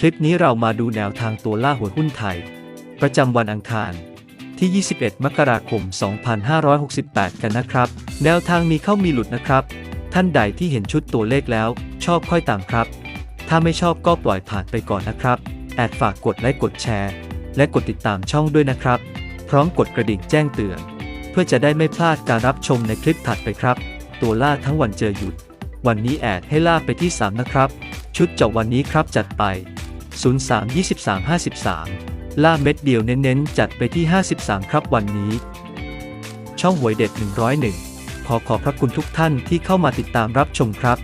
คลิปนี้เรามาดูแนวทางตัวล่าหัวหุ้นไทย ประจำวันอังคาร ที่ 21 มกราคม 2568 กันนะครับ แนวทางมีเข้ามีหลุดนะครับ ท่านใดที่เห็นชุดตัวเลขแล้ว ชอบค่อยตามครับ ถ้าไม่ชอบก็ปล่อยผ่านไปก่อนนะครับแอดฝากกดไลค์กดแชร์ และกดติดตามช่องด้วยนะครับ พร้อมกดกระดิ่งแจ้งเตือน เพื่อจะได้ไม่พลาดการรับชมในคลิปถัดไปครับ ตัวล่าทั้งวันเจอหยุด วันนี้แอดให้ล่าไปที่ 3 นะครับ ชุดจาะวันนี้ครับจัดไป 03 23 53 ล่าเม็ดเดียวเน้นๆ จัดไปที่ 53 ครับวันนี้ ช่องหวยเด็ด 101 ขอขอบพระคุณทุกท่านที่เข้ามาติดตามรับชมครับ